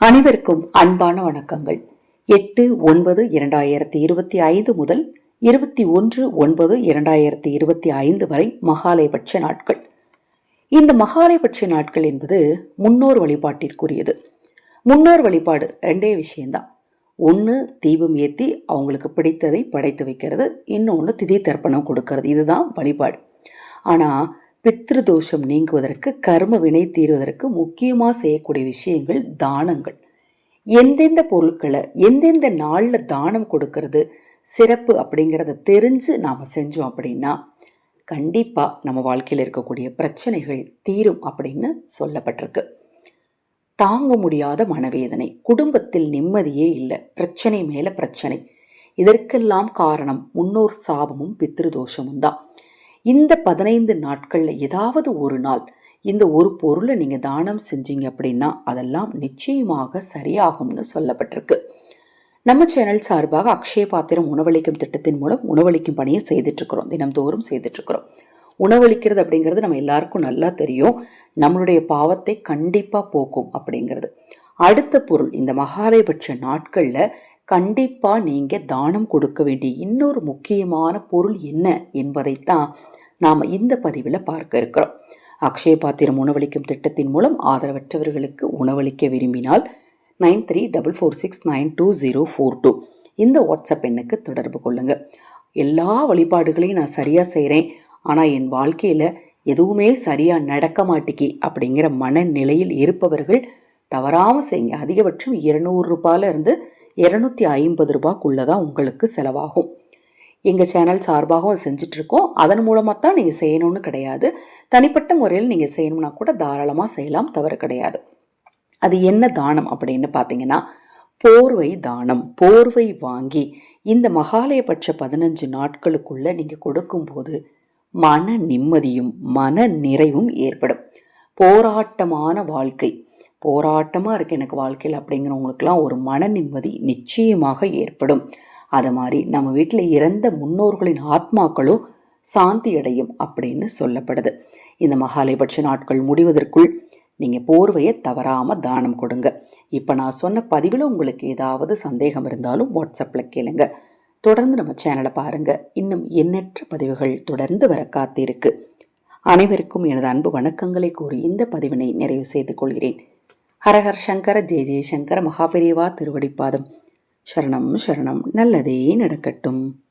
அனைவருக்கும் அன்பான வணக்கங்கள். எட்டு ஒன்பது இரண்டாயிரத்தி இருபத்தி ஐந்து முதல் இருபத்தி ஒன்று ஒன்பது இரண்டாயிரத்தி இருபத்தி ஐந்து வரை மகாலயபட்ச நாட்கள். இந்த மகாலயபட்ச நாட்கள் என்பது முன்னோர் வழிபாட்டிற்குரியது. முன்னோர் வழிபாடு ரெண்டே விஷயம்தான். ஒன்று தீபம் ஏற்றி அவங்களுக்கு பிடித்ததை படைத்து வைக்கிறது. இன்னொன்று திதி தர்ப்பணம் கொடுக்கறது. இதுதான் வழிபாடு. ஆனால் பித்ருதோஷம் நீங்குவதற்கு கர்ம வினை தீர்வதற்கு முக்கியமாக செய்யக்கூடிய விஷயங்கள் தானங்கள். எந்தெந்த பொருட்களை எந்தெந்த நாளில் தானம் கொடுக்கறது சிறப்பு அப்படிங்கிறத தெரிஞ்சு நாம் செஞ்சோம் அப்படின்னா கண்டிப்பாக நம்ம வாழ்க்கையில் இருக்கக்கூடிய பிரச்சனைகள் தீரும் அப்படின்னு சொல்லப்பட்டிருக்கு. தாங்க முடியாத மனவேதனை. குடும்பத்தில் நிம்மதியே இல்லை. பிரச்சனை மேலே பிரச்சனை. இதற்கெல்லாம் காரணம் முன்னோர் சாபமும் பித்ருதோஷமும் தான். இந்த பதினைந்து நாட்களில் ஏதாவது ஒரு நாள் இந்த ஒரு பொருளை நீங்கள் தானம் செஞ்சீங்க அப்படின்னா அதெல்லாம் நிச்சயமாக சரியாகும்னு சொல்லப்பட்டிருக்கு. நம்ம சேனல் சார்பாக அக்ஷய பாத்திரம் உணவளிக்கும் திட்டத்தின் மூலம் உணவளிக்கும் பணியை செய்துட்ருக்குறோம் தினம்தோறும் செய்துட்ருக்குறோம் உணவளிக்கிறது அப்படிங்கிறது நம்ம எல்லாருக்கும் நல்லா தெரியும். நம்மளுடைய பாவத்தை கண்டிப்பாக போக்கும் அப்படிங்கிறது. அடுத்த பொருள் இந்த மகாலயபட்ச நாட்களில் கண்டிப்பாக நீங்கள் தானம் கொடுக்க வேண்டிய இன்னொரு முக்கியமான பொருள் என்ன என்பதைத்தான் நாம் இந்த பதிவில் பார்க்க இருக்கிறோம். அக்ஷய பாத்திரம் உணவளிக்கும் திட்டத்தின் மூலம் ஆதரவற்றவர்களுக்கு உணவளிக்க விரும்பினால் nine three double four six nine two zero four two. இந்த வாட்ஸ்அப் எண்ணுக்கு தொடர்பு கொள்ளுங்கள் எல்லா வழிபாடுகளையும் நான் சரியாக செய்கிறேன் ஆனால் என் வாழ்க்கையில் எதுவுமே சரியாக நடக்க மாட்டேக்கி அப்படிங்கிற மனநிலையில் இருப்பவர்கள் தவறாமல் செய்யுங்க அதிகபட்சம் இருநூறு ரூபாயிலிருந்து இரநூத்தி ஐம்பது ரூபாய்க்குள்ளே தான் உங்களுக்கு செலவாகும். எங்கள் சேனல் சார்பாகவும் செஞ்சிட்ருக்கோம். அதன் மூலமாக தான் நீங்கள் செய்யணும்னு கிடையாது. தனிப்பட்ட முறையில் நீங்கள் செய்யணும்னா கூட தாராளமாக செய்யலாம் தவறு கிடையாது. அது என்ன தானம் அப்படின்னு பார்த்தீங்கன்னா போர்வை தானம் போர்வை வாங்கி இந்த மகாலயபட்ச பதினஞ்சு நாட்களுக்குள்ள நீங்கள் கொடுக்கும்போது மன நிம்மதியும் மன நிறைவும் ஏற்படும். போராட்டமான வாழ்க்கை. போராட்டமாக இருக்குது எனக்கு வாழ்க்கையில் அப்படிங்கிறவங்களுக்கெல்லாம் ஒரு மன நிம்மதி நிச்சயமாக ஏற்படும். அது மாதிரி நம்ம வீட்டில் இறந்த முன்னோர்களின் ஆத்மாக்களும் சாந்தி அடையும் அப்படின்னு சொல்லப்படுது. இந்த மகாலயபட்ச நாட்கள் முடிவதற்குள் நீங்கள் போர்வையை தவறாமல் தானம் கொடுங்க. இப்போ நான் சொன்ன பதிவில் உங்களுக்கு ஏதாவது சந்தேகம் இருந்தாலும் வாட்ஸ்அப்பில் கேளுங்க. தொடர்ந்து நம்ம சேனலை பாருங்கள் இன்னும் எண்ணற்ற பதிவுகள் தொடர்ந்து வர காத்திருக்கு. அனைவருக்கும் எனது அன்பு வணக்கங்களை கூறி இந்த பதிவினை நிறைவு செய்து கொள்கிறேன். ஹரஹர் சங்கர ஜெய ஜெயசங்கர மகாபெரிவா திருவடிப்பாதம். சரணம் சரணம் நல்லதே நடக்கட்டும்.